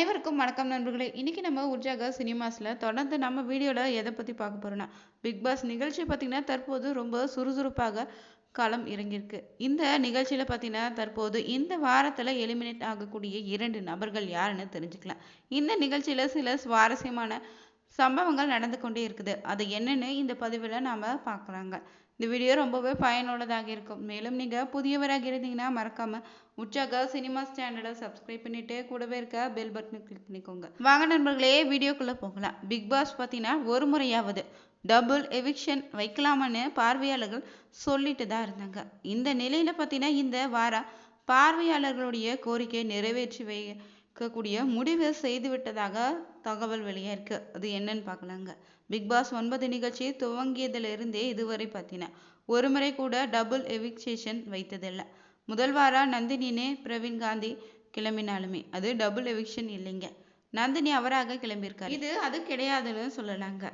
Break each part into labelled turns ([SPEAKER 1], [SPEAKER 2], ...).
[SPEAKER 1] அனைவருக்கும் வணக்கம் நண்பர்களே. இன்னைக்கு நம்ம உற்சாக சினிமாஸில் தொடர்ந்து நம்ம வீடியோவில் எதை பற்றி பார்க்க போகிறோன்னா பிக் பாஸ் நிகழ்ச்சி பார்த்திங்கன்னா தற்போது ரொம்ப சுறுசுறுப்பாக களம் இறங்கியிருக்கு. இந்த நிகழ்ச்சியில் பார்த்தீங்கன்னா தற்போது இந்த வாரத்தில் எலிமினேட் ஆகக்கூடிய இரண்டு நபர்கள் யாருன்னு தெரிஞ்சுக்கலாம். இந்த நிகழ்ச்சியில் சில சுவாரஸ்யமான சம்பவங்கள் நடந்து கொண்டே இருக்குது. அது என்னன்னு இந்த பதிவில் நாம் பார்க்குறாங்க இந்த வீடியோ ரொம்பவே பயனுள்ளதாக இருக்கும். மேலும் நீங்கள் புதியவராக இருந்தீங்கன்னா மறக்காமல் உற்சாக சினிமா சேனலை சப்ஸ்கிரைப் பண்ணிட்டு கூடவே இருக்க பெல் பட்டனை கிளிக் பண்ணிக்கோங்க. வாங்க நண்பர்களே வீடியோக்குள்ளே போகலாம். பிக் பாஸ் பார்த்தீங்கன்னா ஒரு முறையாவது டபுள் எவிக்ஷன் வைக்கலாமான்னு பார்வையாளர்கள் சொல்லிட்டு தான் இருந்தாங்க. இந்த நிலையில் பார்த்தீங்கன்னா இந்த வாரம் பார்வையாளர்களுடைய கோரிக்கையை நிறைவேற்றி வைக்கக்கூடிய முடிவு செய்துவிட்டதாக தகவல் வெளியாயிருக்கு. அது என்னன்னு பார்க்கலாங்க. பிக் பாஸ் ஒன்பது நிகழ்ச்சி துவங்கியதிலிருந்தே இதுவரை பார்த்தீங்கன்னா ஒரு முறை கூட டபுள் எவிக்சேஷன் வைத்ததில்லை. முதல் வாரம் நந்தினினே பிரவீன் காந்தி கிளம்பினாலுமே அது டபுள் எவிக்ஷன் இல்லைங்க. நந்தினி அவராக கிளம்பியிருக்காரு. இது அது கிடையாதுன்னு சொல்லலாங்க.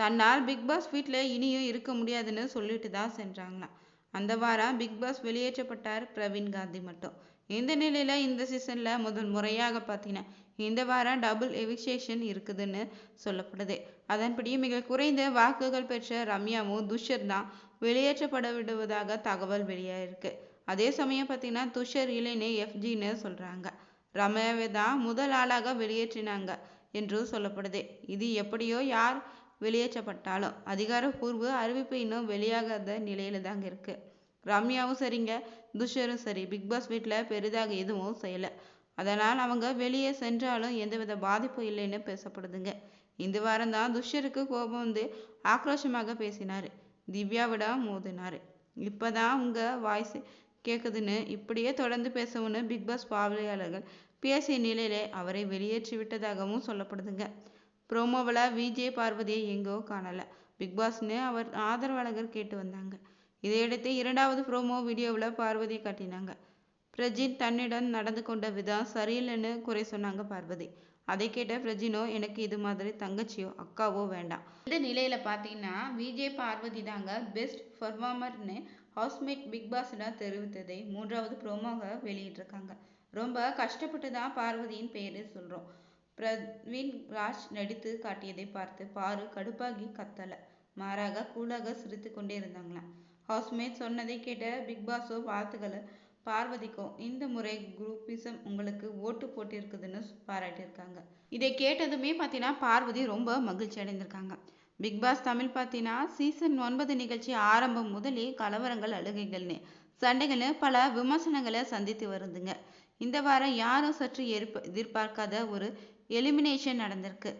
[SPEAKER 1] தன்னால் பிக் பாஸ் வீட்டில் இனியும் இருக்க முடியாதுன்னு சொல்லிட்டு தான் சென்றாங்களாம். அந்த வாரம் பிக் பாஸ் வெளியேற்றப்பட்டார் பிரவீன் காந்தி மட்டும். இந்த நிலையில இந்த சீசன்ல முதல் முறையாக பார்த்தீங்கன்னா இந்த வாரம் டபுள் எவிக்சேஷன் இருக்குதுன்னு சொல்லப்படுது. அதன்படி மிக குறைந்த வாக்குகள் பெற்ற ரம்யாவும் துஷர் தான் வெளியேற்றப்பட விடுவதாக தகவல் வெளியாயிருக்கு. அதே சமயம் பார்த்தீங்கன்னா துஷர் இல்லைன்னு எஃப்ஜின்னு சொல்கிறாங்க ரம்யாவை தான் முதல் ஆளாக வெளியேற்றினாங்க என்றும் சொல்லப்படுது. இது எப்படியோ யார் வெளியேற்றப்பட்டாலும் அதிகாரப்பூர்வ அறிவிப்பு இன்னும் வெளியாகாத நிலையில தாங்க இருக்கு. ரம்யாவும் சரிங்க துஷரும் சரி. பிக் பாஸ் வீட்டில் பெரிதாக எதுவும் செய்யலை. அதனால் அவங்க வெளியே சென்றாலும் எந்தவித பாதிப்பும் இல்லைன்னு பேசப்படுதுங்க. இந்த வாரம் தான் துஷ்யருக்கு கோபம் வந்து ஆக்ரோஷமாக பேசினார். திவ்யாவிடம் மோதினார். இப்போதான் உங்கள் வாய்ஸ் கேட்குதுன்னு இப்படியே தொடர்ந்து பேசவும்னு பிக் பாஸ் பார்வையாளர்கள் பேசிய நிலையிலே அவரை வெளியேற்றி விட்டதாகவும் சொல்லப்படுதுங்க. ப்ரோமோவில் விஜய் பார்வதியை எங்கோ காணலை. பிக் பாஸ்னு அவர் ஆதரவாளர்கள் கேட்டு வந்தாங்க. இதையடுத்து இரண்டாவது ப்ரோமோ வீடியோவில் பார்வதியை காட்டினாங்க. பிரஜின் தன்னிடம் நடந்து கொண்ட விதம் சரியில்லைன்னு குறை சொன்னாங்க பார்வதி. அதை கேட்ட பிரஜினோ எனக்கு இது மாதிரி தங்கச்சியோ அக்காவோ வேண்டாம். இந்த நிலையில பார்த்தீங்கன்னா விஜய் பார்வதி தாங்க பெஸ்ட் பர்ஃபார்மர்னு ஹவுஸ்மேட் பிக் பாஸ்ல தெரிவித்ததை மூன்றாவது ப்ரோமோக வெளியிட்டிருக்காங்க. ரொம்ப கஷ்டப்பட்டு தான் பார்வதியின் பெயரை சொல்றோம். பிரவீன் ராஜ் நடித்து காட்டியதை பார்த்து பாரு கடுப்பாகி கத்தல. மாறாக கூலாக சிரித்து கொண்டே இருந்தாங்களாம். ஹவுஸ்மேட் சொன்னதை கேட்ட பிக் பாஸோ வாழ்த்துக்களை. பார்வதிக்கும் இந்த முறை குரூப்பிசம் உங்களுக்கு ஓட்டு போட்டிருக்குதுன்னு பாராட்டியிருக்காங்க. இதை கேட்டதுமே பார்த்தீங்கன்னா பார்வதி ரொம்ப மகிழ்ச்சி அடைந்திருக்காங்க. பிக் பாஸ் தமிழ் பார்த்தீங்கன்னா சீசன் ஒன்பது நிகழ்ச்சி ஆரம்பம் முதலே கலவரங்கள் அழுகைகள்னு சண்டைகள்னு பல விமர்சனங்களை சந்தித்து வருதுங்க. இந்த வாரம் யாரும் சற்று எதிர்ப்ப எதிர்பார்க்காத ஒரு எலிமினேஷன் நடந்திருக்கு.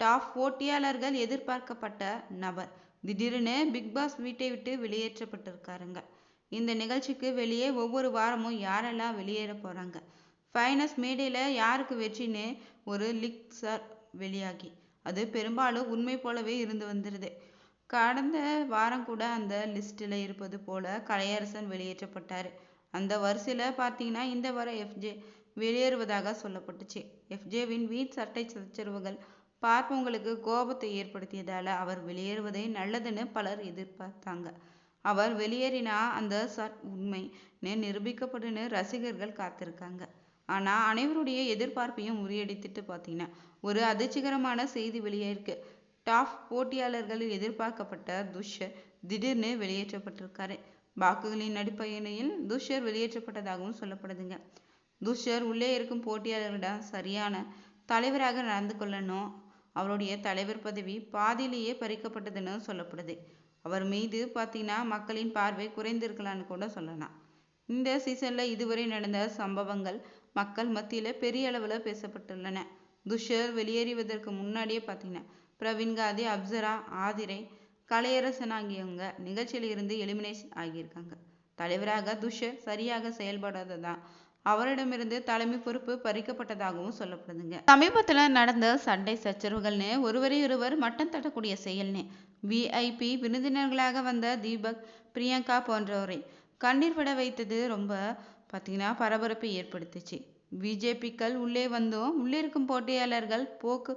[SPEAKER 1] டாப் போட்டியாளர்கள் எதிர்பார்க்கப்பட்ட நபர். திடீர்னு பிக் பாஸ் வீட்டை விட்டு வெளியேற்றப்பட்டிருக்காருங்க. இந்த நிகழ்ச்சிக்கு வெளியே ஒவ்வொரு வாரமும் யாரெல்லாம் வெளியேற போகிறாங்க ஃபைனஸ் மேடையில் யாருக்கு வெற்றின்னு ஒரு லிக் சார் வெளியாகி. அது பெரும்பாலும் உண்மை போலவே இருந்து வந்துடுது கடந்த வாரம் கூட அந்த லிஸ்ட்டில் இருப்பது போல கலையரசன் வெளியேற்றப்பட்டார். அந்த வரிசையில் பார்த்தீங்கன்னா இந்த வாரம் எஃப்ஜே வெளியேறுவதாக சொல்லப்பட்டுச்சு. எஃப்ஜேவின் வீட் சட்டை சச்சரவுகள் பார்ப்பவங்களுக்கு கோபத்தை ஏற்படுத்தியதால் அவர் வெளியேறுவதே நல்லதுன்னு பலர் எதிர்பார்த்தாங்க. அவர் வெளியேறினா அந்த சட் உண்மைன்னு நிரூபிக்கப்படுன்னு ரசிகர்கள் காத்திருக்காங்க. ஆனா அனைவருடைய எதிர்பார்ப்பையும் முறியடித்துட்டு பார்த்தீங்கன்னா ஒரு அதிர்ச்சிகரமான செய்தி வெளியாயிருக்கு டாப் போட்டியாளர்களில் எதிர்பார்க்கப்பட்ட துஷர் திடீர்னு வெளியேற்றப்பட்டிருக்காரு. பாக்குகளின் அடிப்படையில் துஷர் வெளியேற்றப்பட்டதாகவும் சொல்லப்படுதுங்க. துஷர் உள்ளே இருக்கும் போட்டியாளர்களிடம் சரியான தலைவராக நடந்து கொள்ளணும். அவருடைய தலைவர் பதவி பாதியிலேயே பறிக்கப்பட்டதுன்னு சொல்லப்படுது. அவர் மீது பார்த்தீங்கன்னா மக்களின் பார்வை குறைந்திருக்கலான்னு கூட சொல்லலாம். இந்த சீசன்ல இதுவரை நடந்த சம்பவங்கள் மக்கள் மத்தியில பெரிய அளவுல பேசப்பட்டுள்ளன. துஷர் வெளியேறுவதற்கு முன்னாடியே பார்த்தீங்கன்னா பிரவீன் காந்தி அப்சரா ஆதிரை கலையரசன் ஆகியவங்க நிகழ்ச்சியிலிருந்து எலிமினேஷன் ஆகியிருக்காங்க. தலைவராக துஷர் சரியாக செயல்படாததான் அவரிடமிருந்து தலைமை பொறுப்பு பறிக்கப்பட்டதாகவும் சொல்லப்படுதுங்க. சமீபத்துல நடந்த சண்டை சச்சரவுகள்னு ஒருவரையொருவர் மட்டம் தட்டக்கூடிய செயல்னு விஐபி விருந்தினர்களாக வந்த தீபக் பிரியங்கா போன்றவரை கண்ணீர் விட வைத்தது ரொம்ப பார்த்தீங்கன்னா பரபரப்பை ஏற்படுத்துச்சு. பிஜேபிக்கள் உள்ளே வந்தும். உள்ளே இருக்கும் போட்டியாளர்கள் போக்கு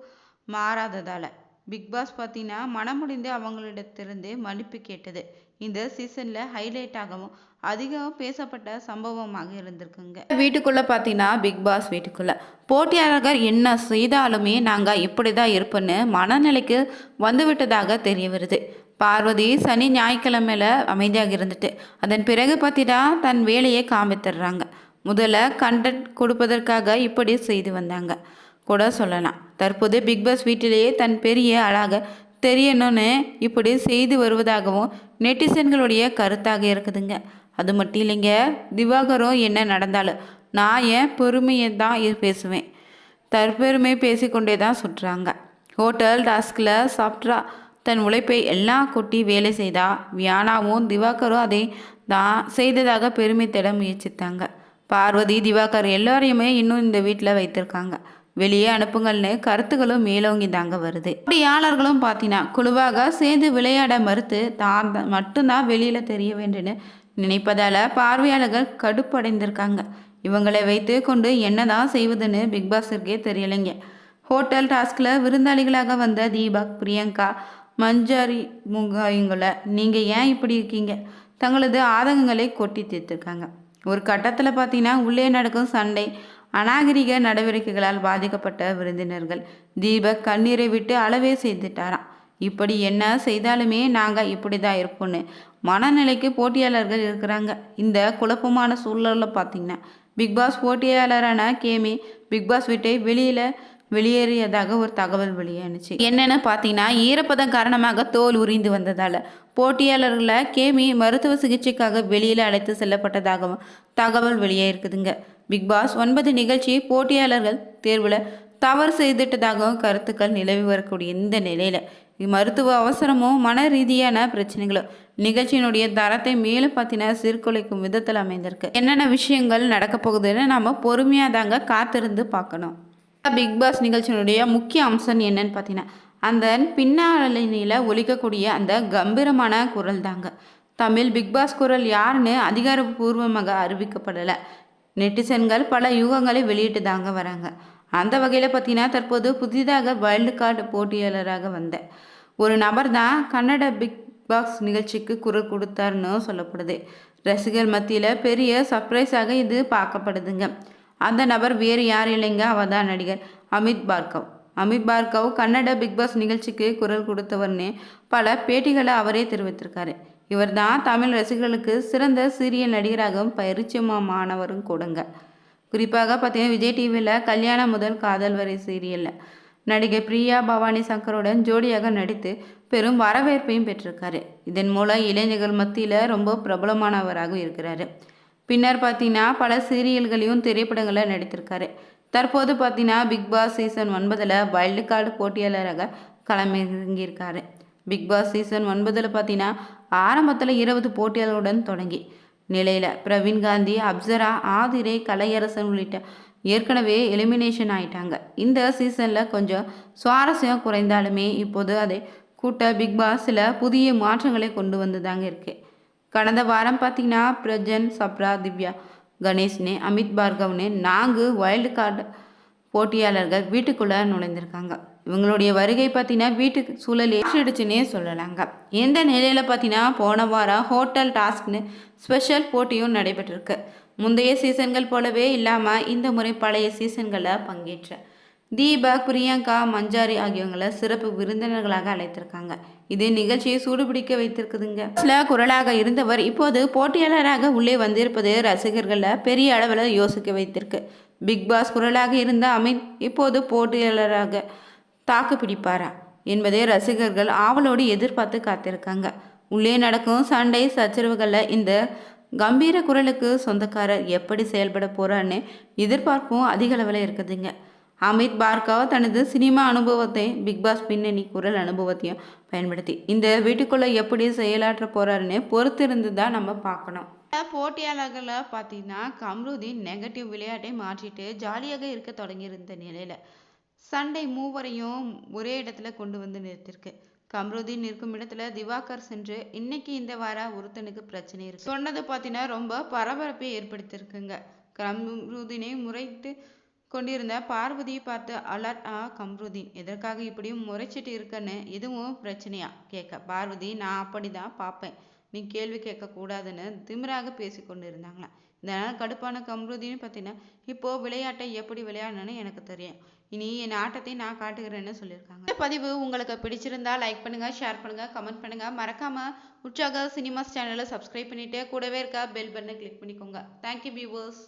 [SPEAKER 1] மாறாததால். பிக் பாஸ் பார்த்தீங்கன்னா மனமுடிந்து அவங்களிடத்திலிருந்து மன்னிப்பு கேட்டது. இந்த சீசன்ல ஹைலைட் ஆகவும் அதிகம் பேசப்பட்ட சம்பவமாக இருந்திருக்குங்க. வீட்டுக்குள்ள பார்த்தீங்கன்னா பிக் பாஸ் வீட்டுக்குள்ள. போட்டியாளர்கள் என்ன செய்தாலுமே நாங்கள் இப்படி தான் இருப்போன்னு மனநிலைக்கு வந்துவிட்டதாக தெரிய வருது. பார்வதி சனி ஞாயிற்றுக்கிழமையில அமைதியாக இருந்துட்டு அதன் பிறகு பார்த்தீங்கன்னா தன் வேலையை காமித்துடுறாங்க. முதல்ல கண்டென்ட் கொடுப்பதற்காக இப்படி செய்து வந்தாங்க. கூட சொல்லலாம். தற்போது பிக் பாஸ் வீட்டிலேயே தன் பெரிய அழகாக தெரியணும்னு இப்படி செய்து வருவதாகவும் நெட்டிசன்களுடைய கருத்தாக இருக்குதுங்க. அது மட்டும் இல்லைங்க திவாகரும் என்ன நடந்தாலும் நான் என் பொறுமையை தான் பேசுவேன். தற்பெருமை பேசிக்கொண்டே தான் சுற்றுறாங்க ஹோட்டல் டாஸ்கில் சாப்பிட்றா தன் உழைப்பை எல்லாம் கொட்டி வேலை செய்தா வியானாவும் திவாகரும் அதை தான் செய்ததாக பெருமை தேட முயற்சித்தாங்க. பார்வதி திவாகர் எல்லாரையுமே இன்னும் இந்த வீட்டில் வைத்திருக்காங்க. வெளியே அனுப்புங்கள்னு கருத்துக்களும் மேலோங்கி தாங்க வருது. போட்டியாளர்களும் பார்த்தீங்கன்னா குழுவாக சேர்ந்து விளையாட மறுத்து தான் தான் மட்டும்தான் வெளியில் தெரிய வேண்டும்னு நினைப்பதால் பார்வையாளர்கள் கடுப்படைந்திருக்காங்க. இவங்களை வைத்து கொண்டு என்னதான் செய்வதுன்னு பிக்பாஸிற்கே தெரியலைங்க. ஹோட்டல் டாஸ்கில் விருந்தாளிகளாக வந்த தீபக் பிரியங்கா மஞ்சாரி முகாயங்களை நீங்கள் ஏன் இப்படி இருக்கீங்க? தங்களது ஆதங்கங்களை கொட்டி தீர்த்திருக்காங்க. ஒரு கட்டத்தில் பார்த்தீங்கன்னா உள்ளே நடக்கும் சண்டை அநாகரிக நடவடிக்கைகளால் பாதிக்கப்பட்ட விருந்தினர்கள். தீபக் கண்ணீரை விட்டு அளவே செய்துட்டாராம் இப்படி என்ன செய்தாலுமே நாங்கள் இப்படி தான் இருப்போம்னு. மனநிலைக்கு போட்டியாளர்கள் இருக்கிறாங்க. இந்த குழப்பமான சூழலில் பார்த்தீங்கன்னா பிக்பாஸ் போட்டியாளரான கேமி பிக்பாஸ் வீட்டை வெளியில் வெளியேறியதாக ஒரு தகவல் வெளியானுச்சு. என்னென்னு பார்த்தீங்கன்னா ஈரப்பதம் காரணமாக தோல் உரிந்து வந்ததால் போட்டியாளர்களை கேமி மருத்துவ சிகிச்சைக்காக வெளியில் அழைத்து செல்லப்பட்டதாகவும் தகவல் வெளியே இருக்குதுங்க பிக் பாஸ் ஒன்பது நிகழ்ச்சி போட்டியாளர்கள் தேர்வில் தவறு செய்துட்டதாகவும் கருத்துக்கள் நிலவி வரக்கூடிய இந்த நிலையில் மருத்துவ அவசரமும் மன ரீதியான பிரச்சனைகளும் நிகழ்ச்சியினுடைய தரத்தை மேலும் பார்த்தீங்கன்னா சீர்குலைக்கும் விதத்தில் அமைந்திருக்கு. என்னென்ன விஷயங்கள் நடக்க போகுதுன்னு நம்ம பொறுமையாக தாங்க காத்திருந்து பார்க்கணும். பிக் பாஸ் நிகழ்ச்சியினுடைய முக்கிய அம்சம் என்னன்னு பார்த்தீங்கன்னா அந்த பின்னாளினியில் ஒழிக்கக்கூடிய அந்த கம்பீரமான குரல் தாங்க. தமிழ் பிக் பாஸ் குரல் யாருன்னு அதிகாரப்பூர்வமாக அறிவிக்கப்படலை. நெட்டிசன்கள் பல யூகங்களை வெளியிட்டு தாங்க வராங்க. அந்த வகையில் பார்த்தீங்கன்னா தற்போது புதிதாக வைல்டு கார்டு போட்டியாளராக வந்த ஒரு நபர் தான் கன்னட பிக் பாஸ் நிகழ்ச்சிக்கு குரல் கொடுத்தாருன்னு சொல்லப்படுது. ரசிகர் மத்தியில் பெரிய சர்ப்ரைஸாக இது பார்க்கப்படுதுங்க. அந்த நபர் வேறு யாரும் இல்லைங்க? அவர் தான் நடிகர் அமித் பார்கவ். அமித் பார்கவ் கன்னட பிக் பாஸ் நிகழ்ச்சிக்கு குரல் கொடுத்தவர்னு பல பேட்டிகளை அவரே தெரிவித்திருக்காரு. இவர்தான் தமிழ் ரசிகர்களுக்கு சிறந்த சீரியல் நடிகராகவும் பரிச்சயமானவரும் கூடுங்க. குறிப்பாக பார்த்தீங்கன்னா விஜய் டிவியில் கல்யாணம் முதல் காதல் வரை சீரியலில். நடிகை பிரியா பவானி சங்கருடன் ஜோடியாக நடித்து பெரும் வரவேற்பையும் பெற்றிருக்காரு. இதன் மூலம் இளைஞர்கள் மத்தியில் ரொம்ப பிரபலமானவராக இருக்கிறாரு. பின்னர் பார்த்தீங்கன்னா பல சீரியல்களையும் திரைப்படங்களில் நடித்திருக்காரு. தற்போது பார்த்தீங்கன்னா பிக் பாஸ் சீசன் ஒன்பதில் வைல்டு கார்டு போட்டியாளராக களமிறங்கியிருக்காரு. பிக் பாஸ் சீசன் ஒன்பதில் பார்த்தீங்கன்னா ஆரம்பத்தில் இருபது போட்டியாளர்களுடன் தொடங்கி. நிலையில் பிரவீன் காந்தி அப்சரா ஆதிரே கலையரசன் உள்ளிட்ட ஏற்கனவே எலிமினேஷன் ஆயிட்டாங்க. இந்த சீசனில் கொஞ்சம் சுவாரஸ்யம் குறைந்தாலுமே இப்போது அதை கூட்ட பிக் பாஸில் புதிய மாற்றங்களை கொண்டு வந்து தாங்க இருக்குது கடந்த வாரம் பார்த்தீங்கன்னா பிரஜன் சப்ரா திவ்யா கணேஷ்னு அமித் பார்கவ்னு நான்கு வைல்டு கார்டு போட்டியாளர்கள் வீட்டுக்குள்ளே நுழைந்திருக்காங்க. இவங்களுடைய வருகை பார்த்தீங்கன்னா வீட்டுக்கு சூழல் ஏற்றிடுச்சுன்னே சொல்லலாங்க. எந்த நிலையில் பார்த்தீங்கன்னா போன வாரம் ஹோட்டல் டாஸ்க்னு ஸ்பெஷல் போட்டியும் நடைபெற்றிருக்கு. முந்தைய சீசன்கள் போலவே இல்லாமல் இந்த முறை பழைய சீசன்களில் பங்கேற்ற தீபக் பிரியங்கா மஞ்சாரி ஆகியவங்களை சிறப்பு விருந்தினர்களாக அழைத்திருக்காங்க. இது நிகழ்ச்சியை சூடுபிடிக்க வைத்திருக்குதுங்க. சில குரலாக இருந்தவர் இப்போது போட்டியாளராக உள்ளே வந்திருப்பது ரசிகர்களை பெரிய அளவில் யோசிக்க வைத்திருக்கு. பிக் பாஸ் குரலாக இருந்த அமித் இப்போது போட்டியாளராக தாக்கு பிடிப்பாரா? என்பதை ரசிகர்கள் ஆவலோடு எதிர்பார்த்து காத்திருக்காங்க. உள்ளே நடக்கும் சண்டை சச்சரவுகளில் இந்த கம்பீர குரலுக்கு சொந்தக்காரர் எப்படி செயல்பட போறான்னு எதிர்பார்ப்பும் அதிக அளவில் இருக்குதுங்க. அமித் பார்கவ் தனது சினிமா அனுபவத்தை பிக் பாஸ் பின்னணி குரல் அனுபவத்தையும் பயன்படுத்தி இந்த வீட்டுக்குள்ளே எப்படி செயலாற்ற போறாருன்னு பொறுத்திருந்து தான் நம்ம பார்க்கணும். போட்டியாளர்களை பார்த்தீங்கன்னா கம்ருதீன் நெகட்டிவ் விளையாட்டை மாற்றிட்டு ஜாலியாக இருக்க தொடங்கியிருந்த நிலையில் சண்டை மூவரையும் ஒரே இடத்துல கொண்டு வந்து நிறுத்திருக்கு கம்ருதீன் இருக்கும் இடத்துல திவாகர் சென்று இன்னைக்கு இந்த வார ஒருத்தனுக்கு பிரச்சனை இருக்கு. சொன்னது பார்த்தீங்கன்னா ரொம்ப பரபரப்பை ஏற்படுத்தியிருக்குங்க. கம்ருதீனை முறைத்து கொண்டிருந்த பார்வதியை பார்த்து அலர்ட் ஆ கம்ருதீன் எதற்காக இப்படியும் முறைச்சிட்டு இருக்கன்னு? இதுவும் பிரச்சனையா? கேட்க பார்வதி நான் அப்படிதான் பார்ப்பேன். நீ கேள்வி கேட்கக்கூடாதுன்னு திமிராக பேசி கொண்டு இருந்தாங்களாம் இதனால் கடுப்பான கம்ருதீன் பார்த்தீங்கன்னா இப்போ விளையாட்டை எப்படி விளையாடணும்னு எனக்கு தெரியும். இனி என் ஆட்டத்தை நான் காட்டுகிறேன்னு சொல்லியிருக்காங்க. இந்த பதிவு உங்களுக்கு பிடிச்சிருந்தா லைக் பண்ணுங்க ஷேர் பண்ணுங்க கமெண்ட் பண்ணுங்க. மறக்காம உற்சாக சினிமாஸ் சேனலை சப்ஸ்கிரைப் பண்ணிட்டு கூடவே இருக்க பெல் பட்டனை கிளிக் பண்ணிக்கோங்க. Thank you viewers